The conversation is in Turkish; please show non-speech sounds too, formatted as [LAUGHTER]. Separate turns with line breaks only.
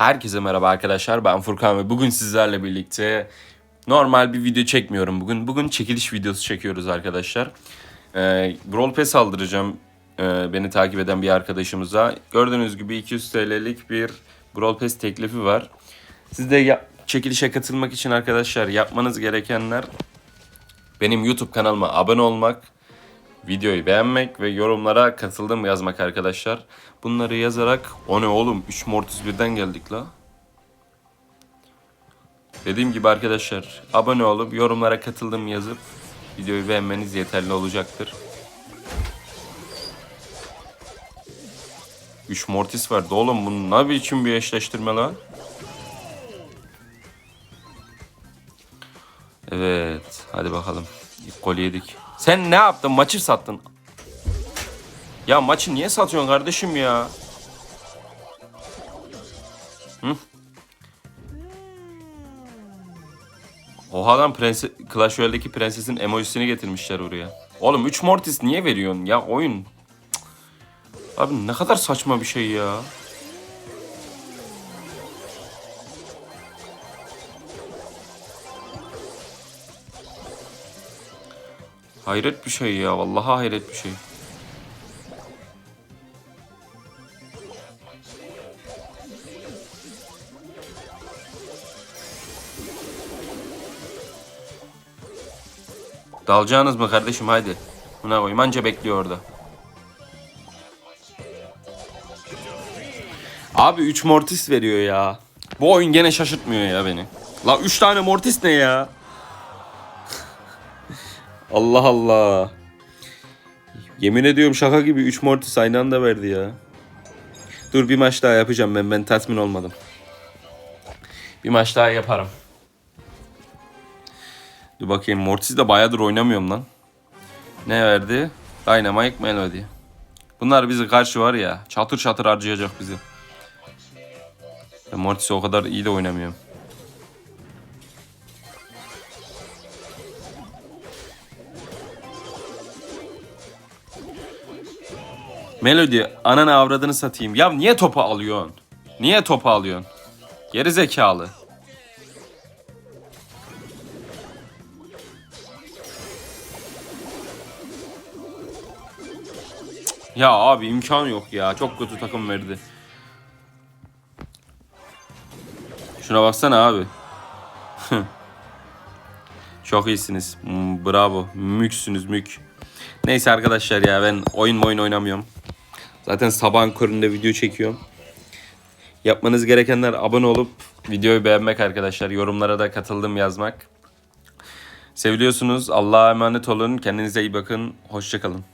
Herkese merhaba arkadaşlar ben Furkan ve bugün sizlerle birlikte normal bir video çekmiyorum bugün. Bugün çekiliş videosu çekiyoruz arkadaşlar. Ee, Brawl Pass aldıracağım e, beni takip eden bir arkadaşımıza. Gördüğünüz gibi 200 TL'lik bir Brawl Pass teklifi var. Siz de ya- çekilişe katılmak için arkadaşlar yapmanız gerekenler benim YouTube kanalıma abone olmak, videoyu beğenmek ve yorumlara katıldım yazmak arkadaşlar. Bunları yazarak o ne oğlum 3 Mortis birden geldik la. Dediğim gibi arkadaşlar abone olup yorumlara katıldım yazıp videoyu beğenmeniz yeterli olacaktır. 3 Mortis vardı oğlum bu ne biçim bir eşleştirme lan? Evet hadi bakalım. İlk golü yedik. Sen ne yaptın maçı sattın. Ya maçı niye satıyorsun kardeşim ya? Hı? Oha lan prenses, Clash Royale'deki prensesin emojisini getirmişler oraya. Oğlum 3 Mortis niye veriyorsun ya oyun? Cık. Abi ne kadar saçma bir şey ya. Hayret bir şey ya. Vallahi hayret bir şey. Dalacağınız mı kardeşim haydi. Buna koyayım anca bekliyor orada. Abi 3 Mortis veriyor ya. Bu oyun gene şaşırtmıyor ya beni. La 3 tane Mortis ne ya? Allah Allah. Yemin ediyorum şaka gibi 3 Mortis aynı anda verdi ya. Dur bir maç daha yapacağım ben. Ben tatmin olmadım. Bir maç daha yaparım. Dur bakayım Mortis'i de bayağıdır oynamıyorum lan. Ne verdi? Dynamite Melody. Bunlar bizi karşı var ya çatır çatır harcayacak bizi. Ben Mortis'i o kadar iyi de oynamıyorum. Melody ananı avradını satayım. Ya niye topu alıyorsun? Niye topu alıyorsun? Geri zekalı. Ya abi imkan yok ya. Çok kötü takım verdi. Şuna baksana abi. [LAUGHS] Çok iyisiniz. Bravo. Müksünüz mük. Neyse arkadaşlar ya ben oyun oyun oynamıyorum. Zaten sabahın köründe video çekiyorum. Yapmanız gerekenler abone olup videoyu beğenmek arkadaşlar. Yorumlara da katıldım yazmak. Seviliyorsunuz. Allah'a emanet olun. Kendinize iyi bakın. Hoşçakalın.